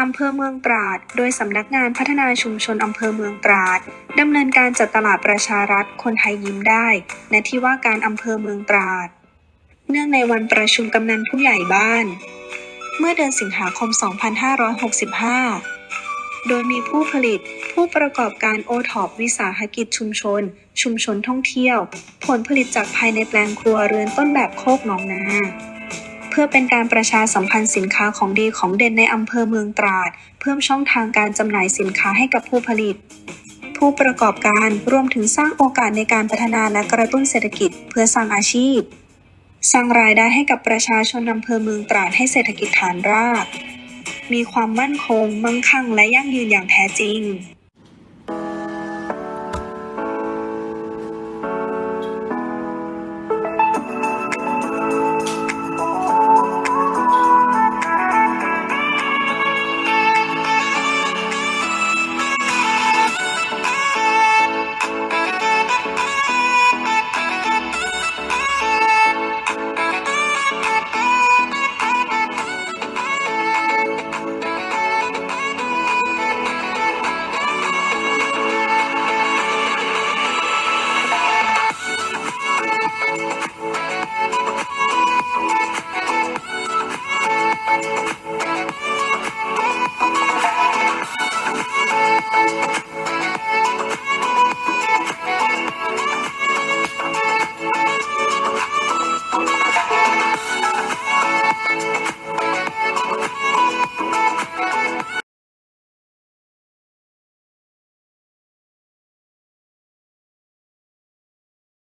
อำเภอเมืองตราด โดยสำนักงานพัฒนาชุมชนอำเภอเมืองตราดดำเนินการจัดตลาดประชารัฐคนไทยยิ้มได้ณที่ว่าการอำเภอเมืองตราด เนื่องในวันประชุมกำนันผู้ใหญ่บ้าน เมื่อเดือนสิงหาคม 2565 โดยมีผู้ผลิต ผู้ประกอบการโอท็อปวิสาหกิจชุมชน ชุมชนท่องเที่ยว ผลผลิตจากภายในแปลงครัวเรือนต้นแบบโคกหนองนา เพื่อเป็นการประชาสัมพันธ์สินค้าของดีของเด่นในอำเภอเมืองตราด เพิ่มช่องทางการจำหน่ายสินค้าให้กับผู้ผลิต ผู้ประกอบการรวมถึงสร้างโอกาสในการพัฒนาและกระตุ้นเศรษฐกิจ เพื่อสร้างอาชีพ สร้างรายได้ให้กับประชาชนอำเภอเมืองตราดให้เศรษฐกิจฐานราก มีความมั่นคง มั่งคั่งและยั่งยืนอย่างแท้จริง